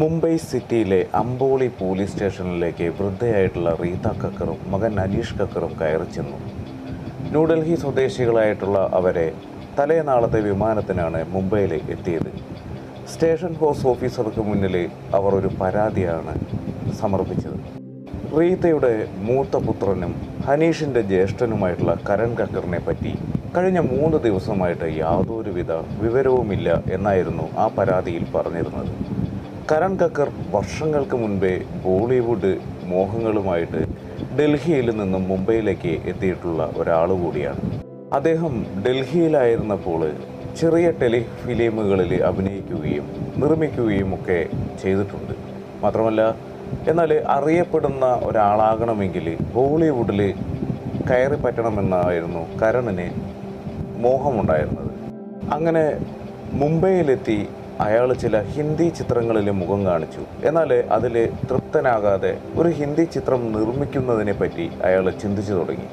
മുംബൈ സിറ്റിയിലെ അംബോളി പോലീസ് സ്റ്റേഷനിലേക്ക് വൃദ്ധയായിട്ടുള്ള റീത കക്കറും മകൻ അനീഷ് കക്കറും കയറി ചെന്നു. ന്യൂഡൽഹി സ്വദേശികളായിട്ടുള്ള അവരെ തലേനാളത്തെ വിമാനത്തിനാണ് മുംബൈയിലേക്ക് എത്തിയത്. സ്റ്റേഷൻ ഹൗസ് ഓഫീസർക്ക് മുന്നിൽ അവർ ഒരു പരാതിയാണ് സമർപ്പിച്ചത്. റീതയുടെ മൂത്ത പുത്രനും ഹനീഷിന്റെ ജ്യേഷ്ഠനുമായിട്ടുള്ള കരൺ കക്കറിനെ പറ്റി കഴിഞ്ഞ മൂന്ന് ദിവസമായിട്ട് യാതൊരുവിധ വിവരവുമില്ല എന്നായിരുന്നു ആ പരാതിയിൽ പറഞ്ഞിരുന്നത്. കരൺ കക്കർ വർഷങ്ങൾക്ക് മുൻപേ ബോളിവുഡ് മോഹങ്ങളുമായിട്ട് ഡൽഹിയിൽ നിന്നും മുംബൈയിലേക്ക് എത്തിയിട്ടുള്ള ഒരാൾ കൂടിയാണ്. അദ്ദേഹം ഡൽഹിയിലായിരുന്നപ്പോൾ ചെറിയ ടെലിഫിലിമുകളിൽ അഭിനയിക്കുകയും നിർമ്മിക്കുകയും ഒക്കെ ചെയ്തിട്ടുണ്ട്. മാത്രമല്ല എന്നാൽ അറിയപ്പെടുന്ന ഒരാളാകണമെങ്കിൽ ബോളിവുഡിൽ കയറി പറ്റണമെന്നായിരുന്നു കരണിന് മോഹമുണ്ടായിരുന്നത്. അങ്ങനെ മുംബൈയിലെത്തി അയാൾ ചില ഹിന്ദി ചിത്രങ്ങളിൽ മുഖം കാണിച്ചു. എന്നാൽ അതിൽ തൃപ്തനാകാതെ ഒരു ഹിന്ദി ചിത്രം നിർമ്മിക്കുന്നതിനെ പറ്റി അയാൾ ചിന്തിച്ചു തുടങ്ങി.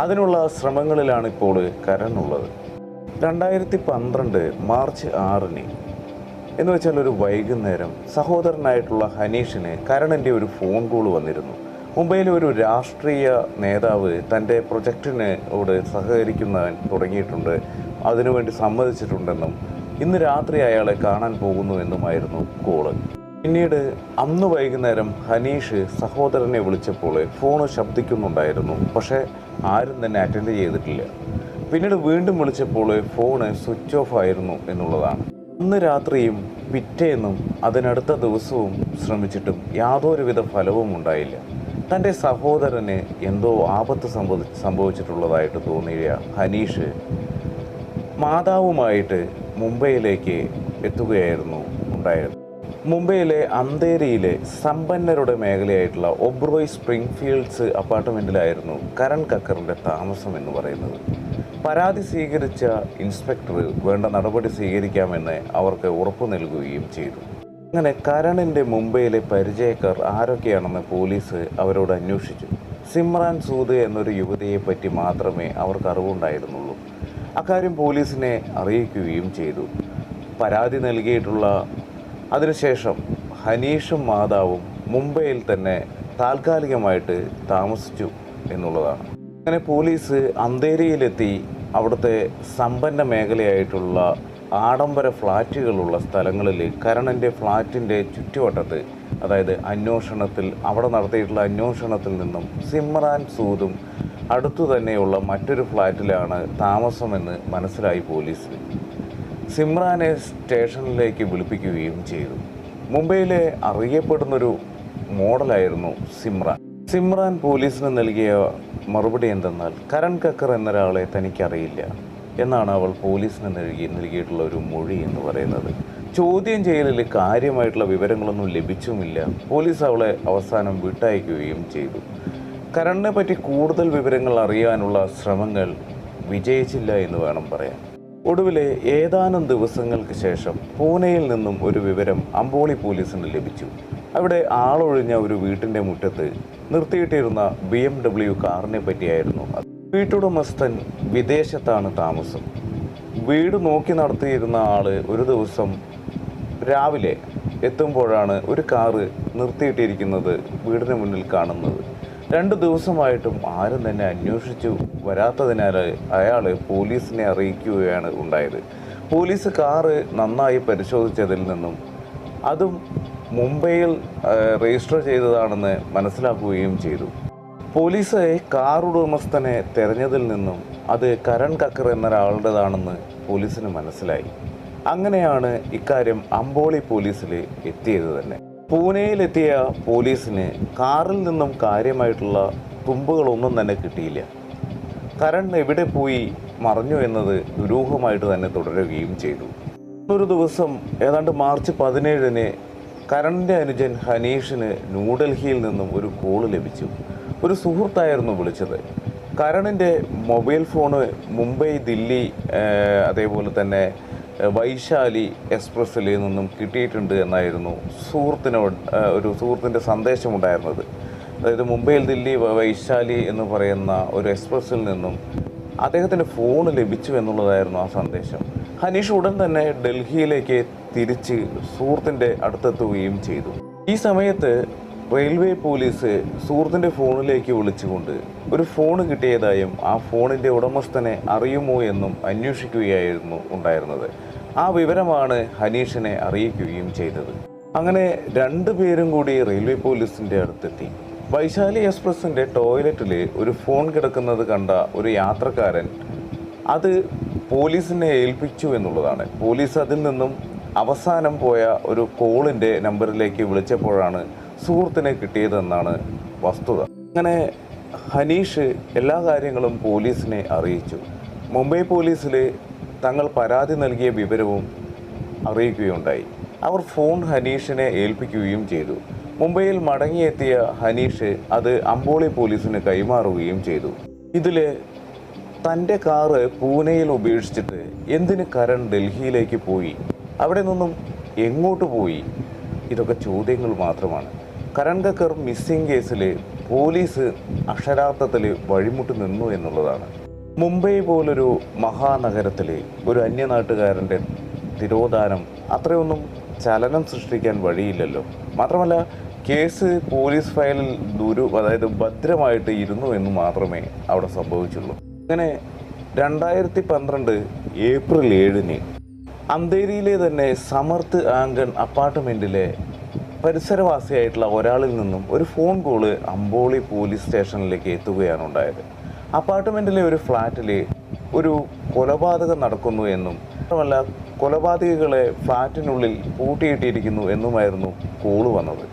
അതിനുള്ള ശ്രമങ്ങളിലാണ് ഇപ്പോൾ കരൺ ഉള്ളത് രണ്ടായിരത്തി പന്ത്രണ്ട് മാർച്ച് ആറിന് എന്ന് വെച്ചാൽ ഒരു വൈകുന്നേരം സഹോദരനായിട്ടുള്ള ഹനീഷിന് കരണിന്റെ ഒരു ഫോൺ കോൾ വന്നിരുന്നു. മുംബൈയിലെ ഒരു രാഷ്ട്രീയ നേതാവ് തന്റെ പ്രൊജക്റ്റിനോട് സഹകരിക്കുന്ന തുടങ്ങിയിട്ടുണ്ട്. അതിനുവേണ്ടി സമ്മതിച്ചിട്ടുണ്ടെന്നും ഇന്ന് രാത്രി അയാളെ കാണാൻ പോകുന്നു എന്നുമായിരുന്നു കോൾ. പിന്നീട് അന്ന് വൈകുന്നേരം ഹനീഷ് സഹോദരനെ വിളിച്ചപ്പോൾ ഫോണ് ശബ്ദിക്കുന്നുണ്ടായിരുന്നു. പക്ഷേ ആരും തന്നെ അറ്റൻഡ് ചെയ്തിട്ടില്ല. പിന്നീട് വീണ്ടും വിളിച്ചപ്പോൾ ഫോണ് സ്വിച്ച് ഓഫ് ആയിരുന്നു എന്നുള്ളതാണ്. അന്ന് രാത്രിയും പിറ്റേന്നും അതിനടുത്ത ദിവസവും ശ്രമിച്ചിട്ടും യാതൊരുവിധ ഫലവും ഉണ്ടായില്ല. തന്റെ സഹോദരന് എന്തോ ആപത്ത് സംഭവി സംഭവിച്ചിട്ടുള്ളതായിട്ട് തോന്നിയ ഹനീഷ് മാതാവുമായിട്ട് മുംബൈയിലേക്ക് എത്തുകയായിരുന്നു ഉണ്ടായത് മുംബൈയിലെ അന്തേരിയിലെ സമ്പന്നരുടെ മേഖലയായിട്ടുള്ള ഒബ്രോയ് സ്പ്രിംഗ് ഫീൽഡ്സ് അപ്പാർട്ട്മെന്റിലായിരുന്നു കരൺ കക്കറിന്റെ താമസം എന്ന് പറയുന്നത്. പരാതി സ്വീകരിച്ച ഇൻസ്പെക്ടർ വേണ്ട നടപടി സ്വീകരിക്കാമെന്ന് അവർക്ക് ഉറപ്പു നൽകുകയും ചെയ്തു. അങ്ങനെ കരണിന്റെ മുംബൈയിലെ പരിചയക്കാർ ആരൊക്കെയാണെന്ന് പോലീസ് അവരോട് അന്വേഷിച്ചു. സിമ്രാൻ സൂദ് എന്നൊരു യുവതിയെ പറ്റി മാത്രമേ അവർക്ക് അറിവുണ്ടായിരുന്നുള്ളൂ. അക്കാര്യം പോലീസിനെ അറിയിക്കുകയും ചെയ്തു. പരാതി നൽകിയിട്ടുള്ള അതിനുശേഷം ഹനീഷും മാതാവും മുംബൈയിൽ തന്നെ താൽക്കാലികമായിട്ട് താമസിച്ചു എന്നുള്ളതാണ്. അങ്ങനെ പോലീസ് അന്തേരിയിലെത്തി അവിടുത്തെ സമ്പന്ന മേഖലയായിട്ടുള്ള ആഡംബര ഫ്ലാറ്റുകളുള്ള സ്ഥലങ്ങളിൽ കരണന്റെ ഫ്ലാറ്റിന്റെ ചുറ്റുവട്ടത്ത് അതായത് അന്വേഷണത്തിൽ അവിടെ നടത്തിയിട്ടുള്ള അന്വേഷണത്തിൽ നിന്നും സിമ്രാൻ സൂദും അടുത്തു തന്നെയുള്ള മറ്റൊരു ഫ്ലാറ്റിലാണ് താമസമെന്ന് മനസ്സിലായി പോലീസിന് സിമ്രാനെ സ്റ്റേഷനിലേക്ക് വിളിപ്പിക്കുകയും ചെയ്തു. മുംബൈയിലെ അറിയപ്പെടുന്നൊരു മോഡലായിരുന്നു സിമ്രാൻ. സിമ്രാൻ പോലീസിന് നൽകിയ മറുപടി എന്തെന്നാൽ കരൺ കക്കർ എന്നൊരാളെ തനിക്കറിയില്ല. എന്നാണ് അവൾ പോലീസിന് നൽകി നൽകിയിട്ടുള്ള ഒരു മൊഴി എന്ന് പറയുന്നത്. ചോദ്യം ചെയ്യലിൽ കാര്യമായിട്ടുള്ള വിവരങ്ങളൊന്നും ലഭിച്ചുമില്ല. പോലീസ് അവളെ അവസാനം വിട്ടയക്കുകയും ചെയ്തു. കരണിനെ പറ്റി കൂടുതൽ വിവരങ്ങൾ അറിയാനുള്ള ശ്രമങ്ങൾ വിജയിച്ചില്ല എന്ന് വേണം പറയാൻ. ഒടുവിലെ ഏതാനും ദിവസങ്ങൾക്ക് ശേഷം പൂനെയിൽ നിന്നും ഒരു വിവരം അമ്പോളി പോലീസിന് ലഭിച്ചു. അവിടെ ആളൊഴിഞ്ഞ ഒരു വീട്ടിന്റെ മുറ്റത്ത് നിർത്തിയിട്ടിരുന്ന ബി എം ഡബ്ല്യു കാറിനെ പറ്റിയായിരുന്നു അത്. വീട്ടുടമസ്ഥൻ വിദേശത്താണ് താമസം. വീട് നോക്കി നടത്തിയിരുന്ന ആൾ ഒരു ദിവസം രാവിലെ എത്തുമ്പോഴാണ് ഒരു കാറ് നിർത്തിയിട്ടിരിക്കുന്നത് വീടിന് മുന്നിൽ കാണുന്നത്. രണ്ട് ദിവസമായിട്ടും ആരും തന്നെ അന്വേഷിച്ചു വരാത്തതിനാൽ അയാൾ പോലീസിനെ അറിയിക്കുകയാണ് ഉണ്ടായത്. പോലീസ് കാറ് നന്നായി പരിശോധിച്ചതിൽ നിന്നും അതും മുംബൈയിൽ രജിസ്റ്റർ ചെയ്തതാണെന്ന് മനസ്സിലാക്കുകയും ചെയ്തു. പോലീസ് കാർ ഉടമസ്ഥനെ തെരഞ്ഞതിൽ നിന്നും അത് കരൺ കക്കർ എന്നൊരാളുടേതാണെന്ന് പോലീസിന് മനസ്സിലായി. അങ്ങനെയാണ് ഇക്കാര്യം അമ്പോളി പോലീസിൽ എത്തിയത് തന്നെ. പൂനെയിലെത്തിയ പോലീസിന് കാറിൽ നിന്നും കാര്യമായിട്ടുള്ള തുമ്പുകളൊന്നും തന്നെ കിട്ടിയില്ല. കരൺ എവിടെ പോയി മറഞ്ഞു എന്നത് ദുരൂഹമായിട്ട് തന്നെ തുടരുകയും ചെയ്തു. ഒരു ദിവസം ഏതാണ്ട് മാർച്ച് പതിനേഴിന് കരണിന്റെ അനുജൻ ഹനീഷിന് ന്യൂഡൽഹിയിൽ നിന്നും ഒരു കോൾ ലഭിച്ചു. ഒരു സുഹൃത്തായിരുന്നു വിളിച്ചത്. കരണിന്റെ മൊബൈൽ ഫോണ് മുംബൈ ദില്ലി അതേപോലെ തന്നെ വൈശാലി എക്സ്പ്രസ്സിൽ നിന്നും കിട്ടിയിട്ടുണ്ട് എന്നായിരുന്നു സുഹൃത്തിനോട് ഒരു സുഹൃത്തിന്റെ സന്ദേശമുണ്ടായിരുന്നത്. അതായത് മുംബൈയിൽ ദില്ലി വൈശാലി എന്ന് പറയുന്ന ഒരു എക്സ്പ്രസ്സിൽ നിന്നും അദ്ദേഹത്തിന്റെ ഫോൺ ലഭിച്ചു എന്നുള്ളതായിരുന്നു ആ സന്ദേശം. ഹനീഷ് ഉടൻ തന്നെ ഡൽഹിയിലേക്ക് തിരിച്ച് സുഹൃത്തിന്റെ അടുത്തെത്തുകയും ചെയ്തു. ഈ സമയത്ത് റെയിൽവേ പോലീസ് സുഹൃത്തിന്റെ ഫോണിലേക്ക് വിളിച്ചുകൊണ്ട് ഒരു ഫോൺ കിട്ടിയതായും ആ ഫോണിന്റെ ഉടമസ്ഥനെ അറിയുമോ എന്നും അന്വേഷിക്കുകയായിരുന്നു ഉണ്ടായിരുന്നത്. ആ വിവരമാണ് ഹനീഷിനെ അറിയിക്കുകയും ചെയ്തത്. അങ്ങനെ രണ്ടുപേരും കൂടി റെയിൽവേ പോലീസിന്റെ അടുത്തെത്തി. വൈശാലി എക്സ്പ്രസിന്റെ ടോയ്ലറ്റിൽ ഒരു ഫോൺ കിടക്കുന്നത് കണ്ട ഒരു യാത്രക്കാരൻ അത് പോലീസിനെ ഏൽപ്പിച്ചു എന്നുള്ളതാണ്. പോലീസ് അതിൽ നിന്നും അവസാനം പോയ ഒരു കോളിന്റെ നമ്പറിലേക്ക് വിളിച്ചപ്പോഴാണ് സുഹൃത്തിനെ കിട്ടിയതെന്നാണ് വസ്തുത. അങ്ങനെ ഹനീഷ് എല്ലാ കാര്യങ്ങളും പോലീസിനെ അറിയിച്ചു. മുംബൈ പോലീസിൽ തങ്ങൾ പരാതി നൽകിയ വിവരവും അറിയിക്കുകയുണ്ടായി. അവർ ഫോൺ ഹനീഷിനെ ഏൽപ്പിക്കുകയും ചെയ്തു. മുംബൈയിൽ മടങ്ങിയെത്തിയ ഹനീഷ് അത് അംബോളി പോലീസിന് കൈമാറുകയും ചെയ്തു. ഇതിൽ തന്റെ കാറ് പൂനെയിൽ ഉപേക്ഷിച്ചിട്ട് എന്തിന് കരൺ ഡൽഹിയിലേക്ക് പോയി? അവിടെ നിന്നും എങ്ങോട്ട് പോയി? ഇതൊക്കെ ചോദ്യങ്ങൾ മാത്രമാണ്. കരൺ കക്കർ മിസ്സിംഗ് കേസിൽ പോലീസ് അക്ഷരാർത്ഥത്തിൽ വഴിമുട്ടി നിന്നു എന്നുള്ളതാണ്. മുംബൈ പോലൊരു മഹാനഗരത്തിൽ ഒരു അന്യനാട്ടുകാരന്റെ തിരോധാനം അത്രയൊന്നും ചലനം സൃഷ്ടിക്കാൻ വഴിയില്ലല്ലോ. മാത്രമല്ല കേസ് പോലീസ് ഫയലിൽ ദുരു അതായത് ഭദ്രമായിട്ട് ഇരുന്നു എന്ന് മാത്രമേ അവിടെ സംഭവിച്ചുള്ളൂ. അങ്ങനെ രണ്ടായിരത്തി പന്ത്രണ്ട് ഏപ്രിൽ ഏഴിന് അന്തേരിയിലെ തന്നെ സമർത്ത് ആംഗൺ അപ്പാർട്ട്മെന്റിലെ പരിസരവാസിയായിട്ടുള്ള ഒരാളിൽ നിന്നും ഒരു ഫോൺ കോൾ അമ്പോളി പോലീസ് സ്റ്റേഷനിലേക്ക് എത്തുകയാണ് ഉണ്ടായത്. അപ്പാർട്ട്മെന്റിലെ ഒരു ഫ്ലാറ്റിൽ ഒരു കൊലപാതകം നടക്കുന്നു എന്നും മാത്രമല്ല കൊലപാതകികളെ ഫ്ലാറ്റിനുള്ളിൽ പൂട്ടിയിട്ടിരിക്കുന്നു എന്നുമായിരുന്നു കോൾ വന്നത്.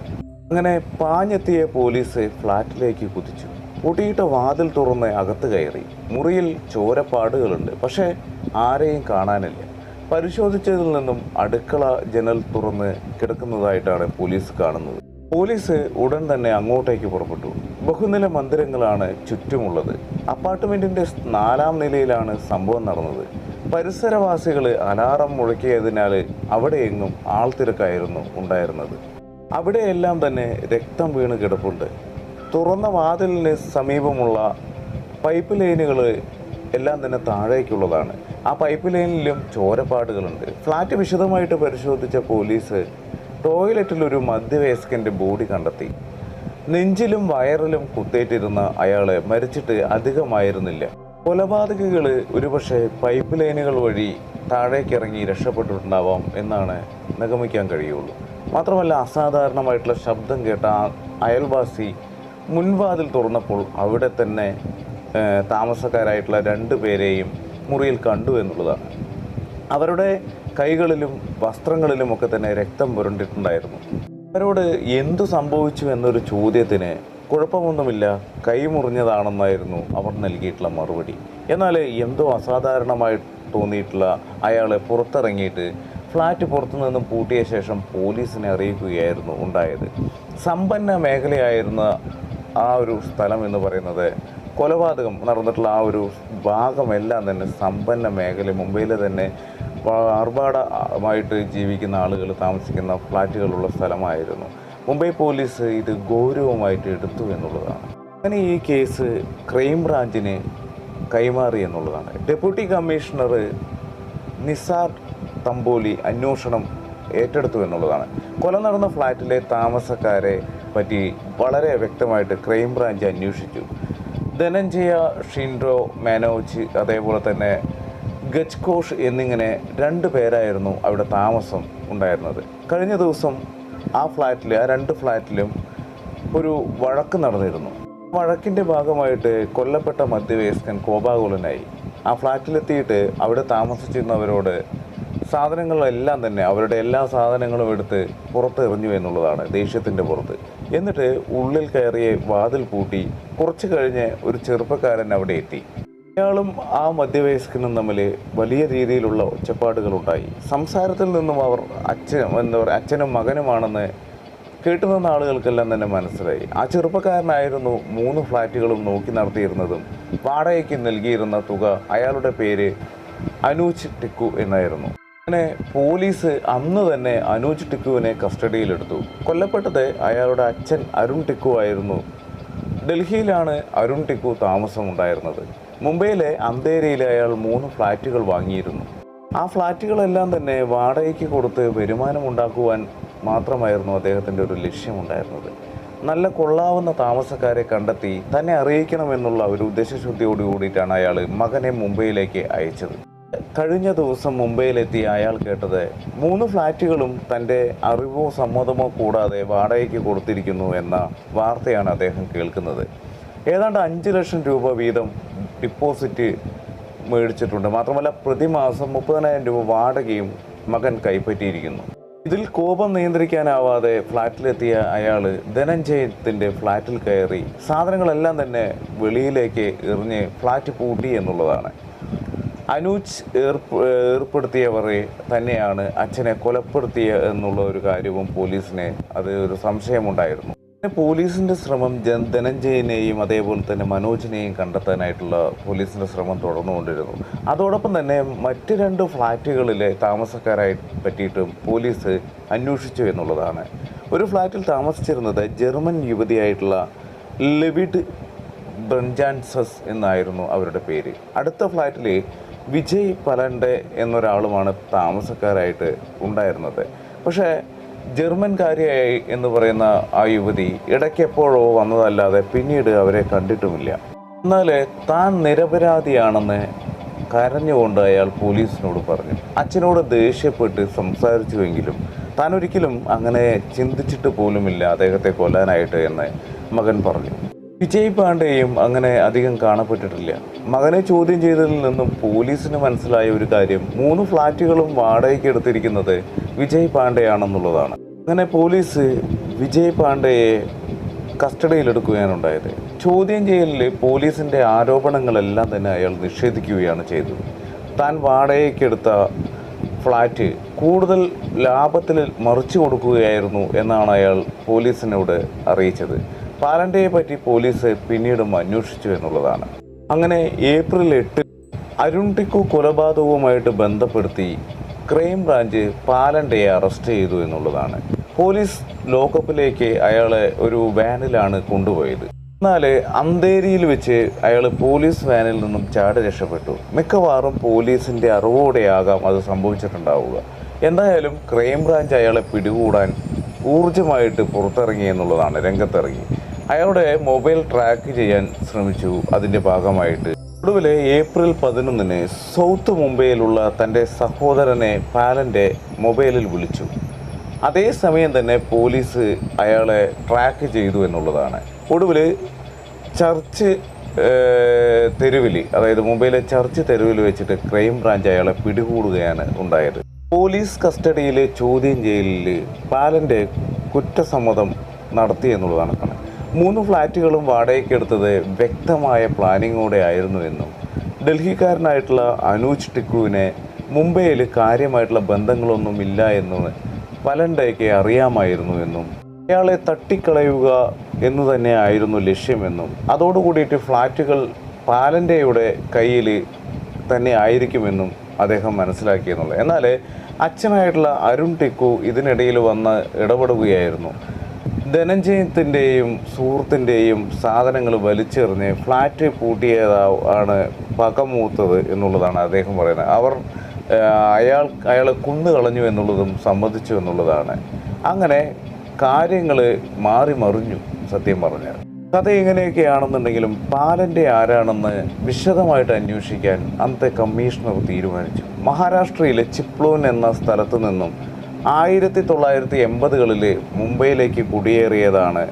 അങ്ങനെ പാഞ്ഞെത്തിയ പോലീസ് ഫ്ലാറ്റിലേക്ക് കുതിച്ചു. പൂട്ടിയിട്ട വാതിൽ തുറന്ന് അകത്ത് കയറി. മുറിയിൽ ചോരപ്പാടുകളുണ്ട്. പക്ഷേ ആരെയും കാണാനില്ല. പരിശോധിച്ചതിൽ നിന്നും അടുക്കള ജനൽ തുറന്ന് കിടക്കുന്നതായിട്ടാണ് പോലീസ് കാണുന്നത്. പോലീസ് ഉടൻ തന്നെ അങ്ങോട്ടേക്ക് പുറപ്പെട്ടു. ബഹുനില മന്ദിരങ്ങളാണ് ചുറ്റുമുള്ളത്. അപ്പാർട്ട്മെന്റിന്റെ നാലാം നിലയിലാണ് സംഭവം നടന്നത്. പരിസരവാസികൾ അലാറം മുഴക്കിയതിനാൽ അവിടെയെങ്ങും ആൾത്തിരക്കായിരുന്നു ഉണ്ടായിരുന്നത്. അവിടെയെല്ലാം തന്നെ രക്തം വീണ് കിടപ്പുണ്ട്. തുറന്ന വാതിലിന് സമീപമുള്ള പൈപ്പ് ലൈനുകൾ എല്ലാം തന്നെ താഴേക്കുള്ളതാണ്. ആ പൈപ്പ് ലൈനിലും ചോരപ്പാടുകളുണ്ട്. ഫ്ലാറ്റ് വിശദമായിട്ട് പരിശോധിച്ച പോലീസ് ടോയ്ലറ്റിൽ ഒരു മധ്യവയസ്കന്റെ ബോഡി കണ്ടെത്തി. നെഞ്ചിലും വയറിലും കുത്തേറ്റിരുന്ന അയാൾ മരിച്ചിട്ട് അധികമായിരുന്നില്ല. കൊലപാതകികൾ ഒരുപക്ഷെ പൈപ്പ് ലൈനുകൾ വഴി താഴേക്കിറങ്ങി രക്ഷപ്പെട്ടിട്ടുണ്ടാവാം എന്നാണ് നിഗമിക്കാൻ കഴിയുള്ളൂ. മാത്രമല്ല അസാധാരണമായിട്ടുള്ള ശബ്ദം കേട്ട അയൽവാസി മുൻവാതിൽ തുറന്നപ്പോൾ അവിടെ തന്നെ താമസക്കാരായിട്ടുള്ള രണ്ട് പേരെയും മുറിയിൽ കണ്ടു എന്നുള്ളതാണ്. അവരുടെ കൈകളിലും വസ്ത്രങ്ങളിലും ഒക്കെ തന്നെ രക്തം പുരണ്ടിട്ടുണ്ടായിരുന്നു. അവരോട് എന്തു സംഭവിച്ചു എന്നൊരു ചോദ്യത്തിന് കുഴപ്പമൊന്നുമില്ല കൈ മുറിഞ്ഞതാണെന്നായിരുന്നു അവർ നൽകിയിട്ടുള്ള മറുപടി. എന്നാൽ എന്തോ അസാധാരണമായി തോന്നിയിട്ടുള്ള അയാളെ പുറത്തിറങ്ങിയിട്ട് ഫ്ലാറ്റ് പുറത്തു നിന്നും പൂട്ടിയ ശേഷം പോലീസിനെ അറിയിക്കുകയായിരുന്നു ഉണ്ടായത്. സമ്പന്ന മേഖലയായിരുന്ന ആ ഒരു സ്ഥലം എന്ന് പറയുന്നത് കൊലപാതകം നടന്നിട്ടുള്ള ആ ഒരു ഭാഗമെല്ലാം തന്നെ സമ്പന്ന മേഖല മുംബൈയിലെ തന്നെ ആർഭാടമായിട്ട് ജീവിക്കുന്ന ആളുകൾ താമസിക്കുന്ന ഫ്ലാറ്റുകളുള്ള സ്ഥലമായിരുന്നു. മുംബൈ പോലീസ് ഇത് ഗൗരവമായിട്ട് എടുത്തു എന്നുള്ളതാണ്. അങ്ങനെ ഈ കേസ് ക്രൈം ബ്രാഞ്ചിന് കൈമാറി എന്നുള്ളതാണ്. ഡെപ്യൂട്ടി കമ്മീഷണർ നിസാർ തമ്പോലി അന്വേഷണം ഏറ്റെടുത്തു എന്നുള്ളതാണ്. കൊല നടന്ന ഫ്ലാറ്റിലെ താമസക്കാരെ പറ്റി വളരെ വ്യക്തമായിട്ട് ക്രൈം ബ്രാഞ്ച് അന്വേഷിച്ചു. ധനഞ്ജയ ഷിൻഡ്രോ മാനോജ് അതേപോലെ തന്നെ ഗജ്കോഷ് എന്നിങ്ങനെ രണ്ട് പേരായിരുന്നു അവിടെ താമസം ഉണ്ടായിരുന്നത്. കഴിഞ്ഞ ദിവസം ആ ഫ്ലാറ്റിൽ ആ രണ്ട് ഫ്ലാറ്റിലും ഒരു വഴക്ക് നടന്നിരുന്നു. വഴക്കിന്റെ ഭാഗമായിട്ട് കൊല്ലപ്പെട്ട മധ്യവയസ്കൻ കോപാകുലനായി. ആ ഫ്ലാറ്റിലെത്തിയിട്ട് അവിടെ താമസിച്ചിരുന്നവരോട് സാധനങ്ങളെല്ലാം തന്നെ അവരുടെ എല്ലാ സാധനങ്ങളും എടുത്ത് പുറത്തെറിഞ്ഞു എന്നുള്ളതാണ് ദേഷ്യത്തിന്റെ പുറത്ത്. എന്നിട്ട് ഉള്ളിൽ കയറിയ വാതിൽ പൂട്ടി കുറച്ചു കഴിഞ്ഞ് ഒരു ചെറുപ്പക്കാരൻ അവിടെ എത്തി. ഇയാളും ആ മധ്യവയസ്കനും തമ്മിൽ വലിയ രീതിയിലുള്ള ഒച്ചപ്പാടുകളുണ്ടായി. സംസാരത്തിൽ നിന്നും അവർ അച്ഛൻ എന്താ പറയുക അച്ഛനും മകനുമാണെന്ന് കേട്ടുനിന്ന ആളുകൾക്കെല്ലാം തന്നെ മനസ്സിലായി. ആ ചെറുപ്പക്കാരനായിരുന്നു മൂന്ന് ഫ്ലാറ്റുകളും നോക്കി നടത്തിയിരുന്നതും വാടകയ്ക്ക് നൽകിയിരുന്ന തുക അയാളുടെ പേര് അനൂജ് ടിക്കു എന്നായിരുന്നു. അങ്ങനെ പോലീസ് അന്ന് തന്നെ അനൂജ് ടിക്കുവിനെ കസ്റ്റഡിയിലെടുത്തു. കൊല്ലപ്പെട്ടത് അയാളുടെ അച്ഛൻ അരുൺ ടിക്കു ആയിരുന്നു. ഡൽഹിയിലാണ് അരുൺ ടിക്കു താമസമുണ്ടായിരുന്നത്. മുംബൈയിലെ അന്തേരിയിലെ അയാൾ മൂന്ന് ഫ്ലാറ്റുകൾ വാങ്ങിയിരുന്നു. ആ ഫ്ലാറ്റുകളെല്ലാം തന്നെ വാടകയ്ക്ക് കൊടുത്ത് വരുമാനമുണ്ടാക്കുവാൻ മാത്രമായിരുന്നു അദ്ദേഹത്തിന്റെ ഒരു ലക്ഷ്യമുണ്ടായിരുന്നത്. നല്ല കൊള്ളാവുന്ന താമസക്കാരെ കണ്ടെത്തി തന്നെ അറിയിക്കണമെന്നുള്ള ഒരു ഉദ്ദേശശുദ്ധിയോട് കൂടിയിട്ടാണ് അയാൾ മകനെ മുംബൈയിലേക്ക് അയച്ചത്. കഴിഞ്ഞ ദിവസം മുംബൈയിലെത്തിയ അയാൾ കേട്ടത് മൂന്ന് ഫ്ലാറ്റുകളും തന്റെ അറിവോ സമ്മതമോ കൂടാതെ വാടകയ്ക്ക് കൊടുത്തിരിക്കുന്നു എന്ന വാർത്തയാണ് അദ്ദേഹം കേൾക്കുന്നത്. ഏതാണ്ട് അഞ്ച് ലക്ഷം രൂപ വീതം ഡിപ്പോസിറ്റ് മേടിച്ചിട്ടുണ്ട്. മാത്രമല്ല പ്രതിമാസം മുപ്പതിനായിരം രൂപ വാടകയും മകൻ കൈപ്പറ്റിയിരിക്കുന്നു. ഇതിൽ കോപം നിയന്ത്രിക്കാനാവാതെ ഫ്ലാറ്റിലെത്തിയ അയാൾ ധനഞ്ജയത്തിന്റെ ഫ്ലാറ്റിൽ കയറി സാധനങ്ങളെല്ലാം തന്നെ വെളിയിലേക്ക് എറിഞ്ഞ് ഫ്ലാറ്റ് പൂട്ടി എന്നുള്ളതാണ്. അനൂജ് ഏർപ്പ ഏർപ്പെടുത്തിയവരെ തന്നെയാണ് അച്ഛനെ കൊലപ്പെടുത്തിയ എന്നുള്ള ഒരു കാര്യവും പോലീസിനെ അത് ഒരു സംശയമുണ്ടായിരുന്നു. പിന്നെ പോലീസിന്റെ ശ്രമം ധനഞ്ജയനെയും അതേപോലെ തന്നെ മനോജിനെയും കണ്ടെത്താനായിട്ടുള്ള പോലീസിന്റെ ശ്രമം തുടർന്നുകൊണ്ടിരുന്നു. അതോടൊപ്പം തന്നെ മറ്റ് രണ്ട് ഫ്ലാറ്റുകളിലെ താമസക്കാരായി പറ്റിയിട്ടും പോലീസ് അന്വേഷിച്ചു എന്നുള്ളതാണ്. ഒരു ഫ്ലാറ്റിൽ താമസിച്ചിരുന്നത് ജർമ്മൻ യുവതിയായിട്ടുള്ള ലിവിഡ് ബ്രഞ്ചാൻസസ് എന്നായിരുന്നു അവരുടെ പേര്. അടുത്ത ഫ്ലാറ്റിൽ വിജയ് പലണ്ടെ എന്നൊരാളുമാണ് താമസക്കാരായിട്ട് ഉണ്ടായിരുന്നത്. പക്ഷേ ജർമ്മൻകാരിയായി എന്ന് പറയുന്ന ആ യുവതി ഇടയ്ക്കെപ്പോഴോ വന്നതല്ലാതെ പിന്നീട് അവരെ കണ്ടിട്ടുമില്ല. എന്നാൽ താൻ നിരപരാധിയാണെന്ന് കരഞ്ഞുകൊണ്ട് അയാൾ പോലീസിനോട് പറഞ്ഞു. അച്ഛനോട് ദേഷ്യപ്പെട്ട് സംസാരിച്ചുവെങ്കിലും താൻ ഒരിക്കലും അങ്ങനെ ചിന്തിച്ചിട്ട് പോലുമില്ല അദ്ദേഹത്തെ കൊല്ലാനായിട്ട് എന്ന് മകൻ പറഞ്ഞു. വിജയ് പാണ്ഡെയും അങ്ങനെ അധികം കാണപ്പെട്ടിട്ടില്ല. മകനെ ചോദ്യം ചെയ്തതിൽ നിന്നും പോലീസിന് മനസ്സിലായ ഒരു കാര്യം മൂന്ന് ഫ്ളാറ്റുകളും വാടകയ്ക്ക് എടുത്തിരിക്കുന്നത് വിജയ് പാണ്ഡെയാണെന്നുള്ളതാണ്. അങ്ങനെ പോലീസ് വിജയ് പാണ്ഡെയെ കസ്റ്റഡിയിലെടുക്കുകയാണ് ഉണ്ടായത് ചോദ്യം ചെയ്യലിൽ പോലീസിന്റെ ആരോപണങ്ങളെല്ലാം തന്നെ അയാൾ നിഷേധിക്കുകയാണ് ചെയ്തത്. താൻ വാടകയ്ക്കെടുത്ത ഫ്ലാറ്റ് കൂടുതൽ ലാഭത്തിൽ മറിച്ചു കൊടുക്കുകയായിരുന്നു എന്നാണ് അയാൾ പോലീസിനോട് അറിയിച്ചത്. പാലണ്ടയെ പറ്റി പോലീസ് പിന്നീടും അന്വേഷിച്ചു എന്നുള്ളതാണ്. അങ്ങനെ ഏപ്രിൽ എട്ടിൽ അരുൺ ടിക്കു കൊലപാതകവുമായിട്ട് ബന്ധപ്പെടുത്തി ക്രൈംബ്രാഞ്ച് പാലണ്ടയെ അറസ്റ്റ് ചെയ്തു എന്നുള്ളതാണ്. പോലീസ് ലോക്കപ്പിലേക്ക് അയാളെ ഒരു വാനിലാണ് കൊണ്ടുപോയത്. എന്നാൽ അന്തേരിയിൽ വെച്ച് അയാൾ പോലീസ് വാനിൽ നിന്നും ചാടി രക്ഷപ്പെട്ടു. മിക്കവാറും പോലീസിന്റെ അറിവോടെയാകാം അത് സംഭവിച്ചിട്ടുണ്ടാവുക. എന്തായാലും ക്രൈംബ്രാഞ്ച് അയാളെ പിടികൂടാൻ ഊർജമായിട്ട് പുറത്തിറങ്ങി എന്നുള്ളതാണ് രംഗത്തിറങ്ങി. അയാളുടെ മൊബൈൽ ട്രാക്ക് ചെയ്യാൻ ശ്രമിച്ചു. അതിന്റെ ഭാഗമായിട്ട് ഒടുവിൽ ഏപ്രിൽ പതിനൊന്നിന് സൗത്ത് മുംബൈയിലുള്ള തന്റെ സഹോദരനെ പാലന്റെ മൊബൈലിൽ വിളിച്ചു. അതേസമയം തന്നെ പോലീസ് അയാളെ ട്രാക്ക് ചെയ്തു എന്നുള്ളതാണ്. ഒടുവിൽ ചർച്ച് തെരുവിൽ അതായത് മുംബൈയിലെ ചർച്ച് തെരുവിൽ വെച്ചിട്ട് ക്രൈം ബ്രാഞ്ച് അയാളെ പിടികൂടുകയാണ് ഉണ്ടായത്. പോലീസ് കസ്റ്റഡിയിലെ ചോദ്യം ചെയ്യലിൽ പാലന്റെ കുറ്റസമ്മതം നടത്തി എന്നുള്ളതാണ് കണക്ക്. മൂന്ന് ഫ്ലാറ്റുകളും വാടകയ്ക്കെടുത്തത് വ്യക്തമായ പ്ലാനിങ്ങോടെ ആയിരുന്നു എന്നും ഡൽഹിക്കാരനായിട്ടുള്ള അനൂജ് ടിക്കുവിനെ മുംബൈയിൽ കാര്യമായിട്ടുള്ള ബന്ധങ്ങളൊന്നും ഇല്ല എന്നും പലണ്ടയ്ക്ക് അറിയാമായിരുന്നു എന്നും അയാളെ തട്ടിക്കളയുക എന്നു തന്നെ ആയിരുന്നു ലക്ഷ്യമെന്നും അതോടുകൂടിയിട്ട് ഫ്ലാറ്റുകൾ പാലന്റെയുടെ കയ്യിൽ തന്നെ ആയിരിക്കുമെന്നും അദ്ദേഹം മനസ്സിലാക്കിയെന്നുള്ളത് എന്നാൽ അച്ഛനായിട്ടുള്ള അരുൺ ടിക്കു ഇതിനിടയിൽ വന്ന് ഇടപെടുകയായിരുന്നു. ധനഞ്ജയത്തിന്റെയും സുഹൃത്തിന്റെയും സാധനങ്ങൾ വലിച്ചെറിഞ്ഞ് ഫ്ലാറ്റ് പൂട്ടിയതാ ആണ് പകമൂത്തത് എന്നുള്ളതാണ് അദ്ദേഹം പറയുന്നത്. അവർ അയാൾ അയാളെ കുന്നു കളഞ്ഞു എന്നുള്ളതും സമ്മതിച്ചു എന്നുള്ളതാണ്. അങ്ങനെ കാര്യങ്ങൾ മാറി മറിഞ്ഞു സത്യം പറഞ്ഞാൽ. കഥ എങ്ങനെയൊക്കെയാണെന്നുണ്ടെങ്കിലും പാലന്റെ ആരാണെന്ന് വിശദമായിട്ട് അന്വേഷിക്കാൻ അന്നത്തെ കമ്മീഷണർ തീരുമാനിച്ചു. മഹാരാഷ്ട്രയിലെ ചിപ്ലോൻ എന്ന സ്ഥലത്തു നിന്നും ആയിരത്തി തൊള്ളായിരത്തി എൺപതുകളിൽ മുംബൈയിലേക്ക് കുടിയേറിയതാണ്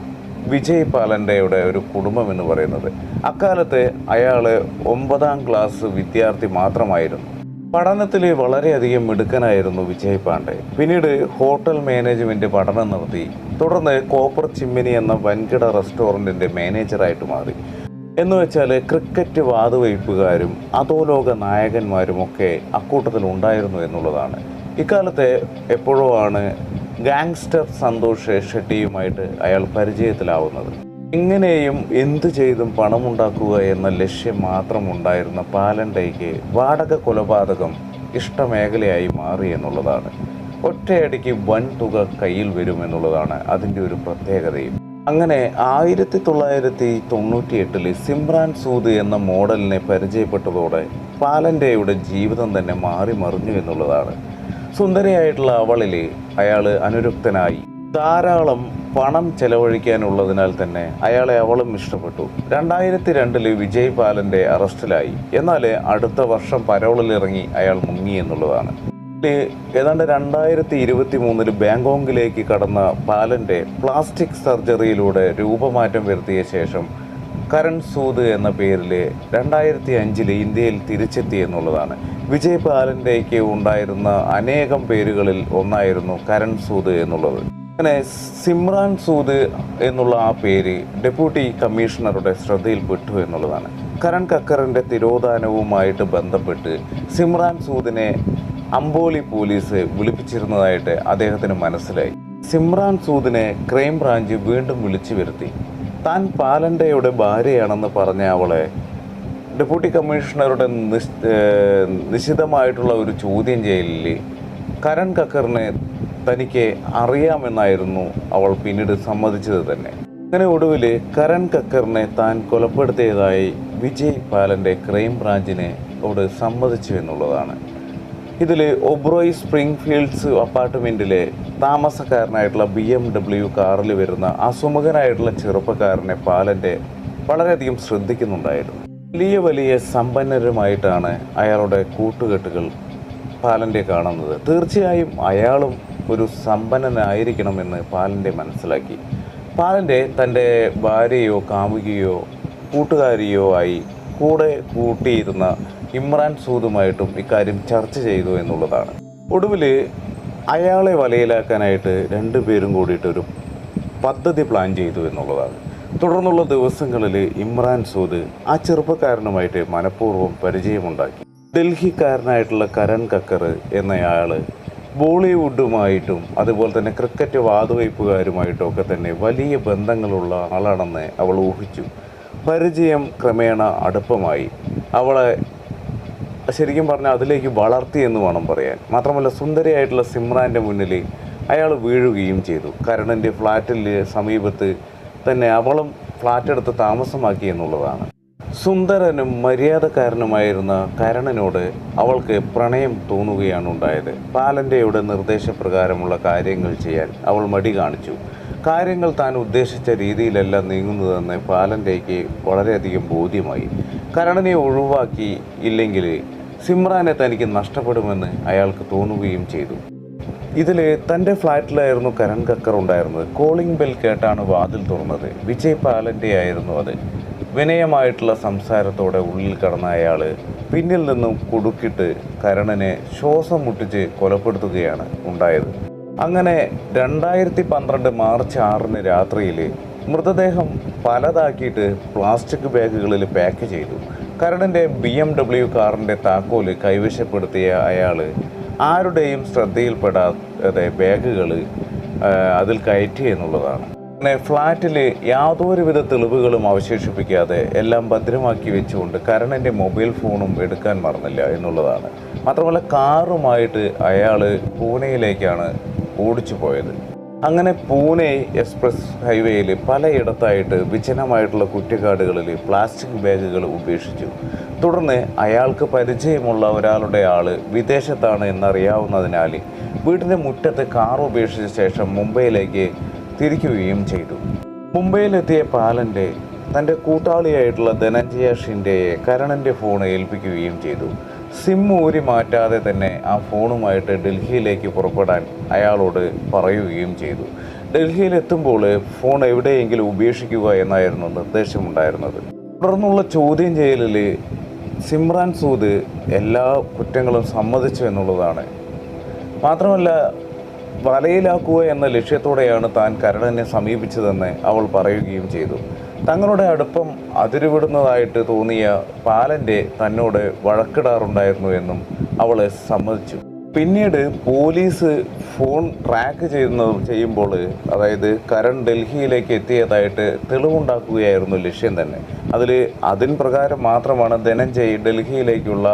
വിജയ് പാലന്റെയുടെ ഒരു കുടുംബം എന്ന് പറയുന്നത്. അക്കാലത്ത് അയാൾ ഒമ്പതാം ക്ലാസ് വിദ്യാർത്ഥി മാത്രമായിരുന്നു. പഠനത്തിൽ വളരെയധികം മിടുക്കനായിരുന്നു വിജയ് പാണ്ഡെ. പിന്നീട് ഹോട്ടൽ മാനേജ്മെന്റ് പഠനം നടത്തി. തുടർന്ന് കോപ്പർ ചിമ്മിനി എന്ന വൻകിട റെസ്റ്റോറന്റിന്റെ മാനേജറായിട്ട് മാറി. എന്ന് വെച്ചാൽ ക്രിക്കറ്റ് വാതുവയ്പ്പുകാരും അധോലോക നായകന്മാരുമൊക്കെ അക്കൂട്ടത്തിൽ ഉണ്ടായിരുന്നു എന്നുള്ളതാണ്. ഇക്കാലത്തെ എപ്പോഴോ ആണ് ഗാങ്സ്റ്റർ സന്തോഷ് ഷെട്ടിയുമായിട്ട് അയാൾ പരിചയത്തിലാവുന്നത്? എങ്ങനെയും എന്തു ചെയ്തും പണമുണ്ടാക്കുക എന്ന ലക്ഷ്യം മാത്രം ഉണ്ടായിരുന്ന പാലണ്ടയ്ക്ക് വാടക കൊലപാതകം ഇഷ്ടമേഖലയായി മാറി എന്നുള്ളതാണ്. ഒറ്റയടിക്ക് വൻ തുക കയ്യിൽ വരുമെന്നുള്ളതാണ് അതിന്റെ ഒരു പ്രത്യേകതയും. അങ്ങനെ ആയിരത്തി തൊള്ളായിരത്തി തൊണ്ണൂറ്റി എട്ടിൽ സിമ്രാൻ സൂദ് എന്ന മോഡലിനെ പരിചയപ്പെട്ടതോടെ പാലന്റെയുടെ ജീവിതം തന്നെ മാറി മറിഞ്ഞു എന്നുള്ളതാണ്. സുന്ദരിയായിട്ടുള്ള അവളിൽ അയാൾ അനുരക്തനായി. ധാരാളം പണം ചെലവഴിക്കാനുള്ളതിനാൽ തന്നെ അയാളെ അവളും ഇഷ്ടപ്പെട്ടു. രണ്ടായിരത്തി രണ്ടിൽ വിജയ് പാലന്റെ അറസ്റ്റിലായി. എന്നാൽ അടുത്ത വർഷം പരോളിലിറങ്ങി അയാൾ മുങ്ങി എന്നുള്ളതാണ്. ഏതാണ്ട് രണ്ടായിരത്തി ഇരുപത്തി മൂന്നിൽ ബാങ്കോങ്ങിലേക്ക് കടന്ന പാലന്റെ പ്ലാസ്റ്റിക് സർജറിയിലൂടെ രൂപമാറ്റം വരുത്തിയ ശേഷം കരൺ സൂദ് എന്ന പേരിൽ രണ്ടായിരത്തി അഞ്ചിൽ ഇന്ത്യയിൽ തിരിച്ചെത്തി എന്നുള്ളതാണ്. വിജയ് പാലന്റെക്ക് ഉണ്ടായിരുന്ന അനേകം പേരുകളിൽ ഒന്നായിരുന്നു കരൺ സൂദ് എന്നുള്ളത്. അങ്ങനെ സിമ്രാൻ സൂദ് എന്നുള്ള ആ പേര് ഡെപ്യൂട്ടി കമ്മീഷണറുടെ ശ്രദ്ധയിൽപ്പെട്ടു എന്നുള്ളതാണ്. കരൺ കക്കറിന്റെ തിരോധാനവുമായിട്ട് ബന്ധപ്പെട്ട് സിമ്രാൻ സൂദിനെ അംബോലി പോലീസ് വിളിപ്പിച്ചിരുന്നതായിട്ട് അദ്ദേഹത്തിന് മനസ്സിലായി. സിമ്രാൻ സൂദിനെ ക്രൈംബ്രാഞ്ച് വീണ്ടും വിളിച്ചു വരുത്തി. താൻ പാലന്റെയുടെ ഭാര്യയാണെന്ന് പറഞ്ഞ അവളെ ഡെപ്യൂട്ടി കമ്മീഷണറുടെ നിശ് ഏഹ് നിശിതമായിട്ടുള്ള ഒരു ചോദ്യം ചെയ്യലിൽ കരൺ കക്കറിനെ തനിക്ക് അറിയാമെന്നായിരുന്നു അവൾ പിന്നീട് സമ്മതിച്ചത് തന്നെ. അങ്ങനെ ഒടുവിൽ കരൺ കക്കറിനെ താൻ കൊലപ്പെടുത്തിയതായി വിജയ് പാലന്റെ ക്രൈം ബ്രാഞ്ചിനെ അവിടെ സമ്മതിച്ചു എന്നുള്ളതാണ്. ഇതിൽ ഒബ്രോയ് സ്പ്രിംഗ്ഫീൽഡ്സ് അപ്പാർട്ട്മെന്റിലെ താമസക്കാരനായിട്ടുള്ള ബി എം ഡബ്ല്യു കാറിൽ വരുന്ന അസുമുഖനായിട്ടുള്ള ചെറുപ്പക്കാരനെ പാലന്റെ വളരെയധികം ശ്രദ്ധിക്കുന്നുണ്ടായിരുന്നു. വലിയ വലിയ സമ്പന്നരുമായിട്ടാണ് അയാളുടെ കൂട്ടുകെട്ടുകൾ പാലന്റെ കാണുന്നത്. തീർച്ചയായും അയാളും ഒരു സമ്പന്നനായിരിക്കണമെന്ന് പാലന്റെ മനസ്സിലാക്കി. പാലന്റെ തന്റെ ഭാര്യയോ കാമുകിയോ കൂട്ടുകാരിയോ ആയി കൂടെ കൂട്ടിയിരുന്ന ഇമ്രാൻ സൂദുമായിട്ടും ഇക്കാര്യം ചർച്ച ചെയ്തു എന്നുള്ളതാണ്. ഒടുവിൽ അയാളെ വലയിലാക്കാനായിട്ട് രണ്ടുപേരും കൂടിയിട്ടൊരു പദ്ധതി പ്ലാൻ ചെയ്തു എന്നുള്ളതാണ്. തുടർന്നുള്ള ദിവസങ്ങളിൽ ഇമ്രാൻ സൂദ് ആ ചെറുപ്പക്കാരനുമായിട്ട് മനഃപൂർവം പരിചയമുണ്ടാക്കി. ഡൽഹിക്കാരനായിട്ടുള്ള കരൺ കക്കർ എന്നയാൾ ബോളിവുഡുമായിട്ടും അതുപോലെ തന്നെ ക്രിക്കറ്റ് വാതുവയ്പ്പുകാരുമായിട്ടും ഒക്കെ തന്നെ വലിയ ബന്ധങ്ങളുള്ള ആളാണെന്ന് അവൾ ഊഹിച്ചു. പരിചയം ക്രമേണ അടുപ്പമായി. അവളെ ശരിക്കും പറഞ്ഞാൽ അതിലേക്ക് വളർത്തി എന്ന് വേണം പറയാൻ. മാത്രമല്ല സുന്ദരിയായിട്ടുള്ള സിമ്രാന്റെ മുന്നിൽ അയാൾ വീഴുകയും ചെയ്തു. കരണന്റെ ഫ്ലാറ്റിൽ സമീപത്ത് തന്നെ അവളും ഫ്ലാറ്റ് എടുത്ത് താമസമാക്കി എന്നുള്ളതാണ്. സുന്ദരനും മര്യാദക്കാരനുമായിരുന്ന കരണനോട് അവൾക്ക് പ്രണയം തോന്നുകയാണ് ഉണ്ടായത്. പാലന്റെയുടെ നിർദ്ദേശപ്രകാരമുള്ള കാര്യങ്ങൾ ചെയ്യാൻ അവൾ മടി കാണിച്ചു. കാര്യങ്ങൾ താൻ ഉദ്ദേശിച്ച രീതിയിലല്ല നീങ്ങുന്നതെന്ന് പാലന്റെക്ക് വളരെയധികം ബോധ്യമായി. കരണനെ ഒഴിവാക്കി ഇല്ലെങ്കിൽ സിമ്രാനെ തനിക്ക് നഷ്ടപ്പെടുമെന്ന് അയാൾക്ക് തോന്നുകയും ചെയ്തു. ഇതിൽ തന്റെ ഫ്ലാറ്റിലായിരുന്നു കരൺ കക്കർ ഉണ്ടായിരുന്നത്. കോളിംഗ് ബെൽ കേട്ടാണ് വാതിൽ തുറന്നത്. വിജയ് പാലന്റെ ആയിരുന്നു അത്. വിനയമായിട്ടുള്ള സംസാരത്തോടെ ഉള്ളിൽ കടന്ന അയാൾ പിന്നിൽ നിന്നും കുടുക്കിട്ട് കരണനെ ശ്വാസം മുട്ടിച്ച് കൊലപ്പെടുത്തുകയാണ് ഉണ്ടായത്. അങ്ങനെ രണ്ടായിരത്തി പന്ത്രണ്ട് മാർച്ച് ആറിന് രാത്രിയിൽ മൃതദേഹം പലതാക്കിയിട്ട് പ്ലാസ്റ്റിക് ബാഗുകളിൽ പാക്ക് ചെയ്തു. കരണിന്റെ ബി എം ഡബ്ല്യു കാറിന്റെ താക്കോൽ കൈവശപ്പെടുത്തിയ അയാൾ ആരുടെയും ശ്രദ്ധയിൽപ്പെടാതെ ബാഗുകൾ അതിൽ കയറ്റി എന്നുള്ളതാണ്. പിന്നെ ഫ്ലാറ്റിൽ യാതൊരുവിധ തെളിവുകളും അവശേഷിപ്പിക്കാതെ എല്ലാം ഭദ്രമാക്കി വെച്ചുകൊണ്ട് കരണന്റെ മൊബൈൽ ഫോണും എടുക്കാൻ മറന്നില്ല എന്നുള്ളതാണ്. മാത്രമല്ല കാറുമായിട്ട് അയാൾ പൂനെയിലേക്കാണ് ഓടിച്ചു പോയത്. അങ്ങനെ പൂനെ എക്സ്പ്രസ് ഹൈവേയിൽ പലയിടത്തായിട്ട് വിജനമായിട്ടുള്ള കുറ്റിക്കാടുകളിൽ പ്ലാസ്റ്റിക് ബാഗുകൾ ഉപേക്ഷിച്ചു. തുടർന്ന് അയാൾക്ക് പരിചയമുള്ള ഒരാളുടെ ആൾ വിദേശത്താണ് എന്നറിയാവുന്നതിനാൽ വീട്ടിന്റെ മുറ്റത്ത് കാർ ഉപേക്ഷിച്ച ശേഷം മുംബൈയിലേക്ക് തിരിക്കുകയും ചെയ്തു. മുംബൈയിലെത്തിയ പാലന്റെ തന്റെ കൂട്ടാളിയായിട്ടുള്ള ധനഞ്ജയ ഷിൻഡെയെ കരണന്റെ ഫോൺ ഏൽപ്പിക്കുകയും ചെയ്തു. സിം ഊരി മാറ്റാതെ തന്നെ ആ ഫോണുമായിട്ട് ഡൽഹിയിലേക്ക് പുറപ്പെടാൻ അയാളോട് പറയുകയും ചെയ്തു. ഡൽഹിയിലെത്തുമ്പോൾ ഫോൺ എവിടെയെങ്കിലും ഉപേക്ഷിക്കുക എന്നായിരുന്നു നിർദ്ദേശമുണ്ടായിരുന്നത്. തുടർന്നുള്ള ചോദ്യം ചെയ്യലിൽ സിമ്രാൻ സൂദ് എല്ലാ കുറ്റങ്ങളും സമ്മതിച്ചു എന്നുള്ളതാണ്. മാത്രമല്ല വലയിലാക്കുക എന്ന ലക്ഷ്യത്തോടെയാണ് താൻ കരടനെ സമീപിച്ചതെന്ന് അവൾ പറയുകയും ചെയ്തു. തങ്ങളുടെ അടുപ്പം അതിരുവിടുന്നതായിട്ട് തോന്നിയ പാലന്റെ തന്നോട് വഴക്കിടാറുണ്ടായിരുന്നു എന്നും അവൾ സമ്മതിച്ചു. പിന്നീട് പോലീസ് ഫോൺ ട്രാക്ക് ചെയ്യുന്ന ചെയ്യുമ്പോൾ അതായത് കരൺ ഡൽഹിയിലേക്ക് എത്തിയതായിട്ട് തെളിവുണ്ടാക്കുകയായിരുന്നു ലക്ഷ്യം തന്നെ. അതിൽ അതിൻ പ്രകാരം മാത്രമാണ് ധനഞ്ജയ് ഡൽഹിയിലേക്കുള്ള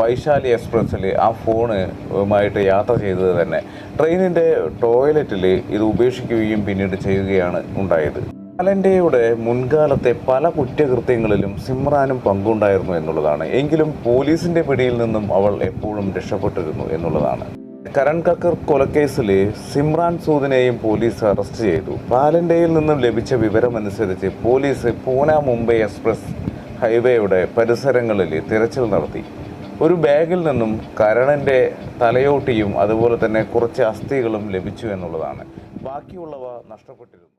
വൈശാലി എക്സ്പ്രസ്സിൽ ആ ഫോണുമായിട്ട് യാത്ര ചെയ്തത് തന്നെ. ട്രെയിനിന്റെ ടോയ്ലറ്റിൽ ഇത് ഉപേക്ഷിക്കുകയും പിന്നീട് ചെയ്യുകയാണ് ഉണ്ടായത്. ബാലന്റെയുടെ മുൻകാലത്തെ പല കുറ്റകൃത്യങ്ങളിലും സിമ്രാനും പങ്കുണ്ടായിരുന്നു എന്നുള്ളതാണ്. എങ്കിലും പോലീസിന്റെ പിടിയിൽ നിന്നും അവൾ എപ്പോഴും രക്ഷപ്പെട്ടിരുന്നു എന്നുള്ളതാണ്. കരൺ കക്കർ കൊലക്കേസിൽ സിമ്രാൻ സൂദിനെയും പോലീസ് അറസ്റ്റ് ചെയ്തു. ബാലന്റെയിൽ നിന്നും ലഭിച്ച വിവരമനുസരിച്ച് പോലീസ് പൂന മുംബൈ എക്സ്പ്രസ് ഹൈവേയുടെ പരിസരങ്ങളിൽ തിരച്ചിൽ നടത്തി. ഒരു ബാഗിൽ നിന്നും കരണന്റെ തലയോട്ടിയും അതുപോലെ തന്നെ കുറച്ച് അസ്ഥികളും ലഭിച്ചു എന്നുള്ളതാണ്. ബാക്കിയുള്ളവ നഷ്ടപ്പെട്ടിരുന്നു.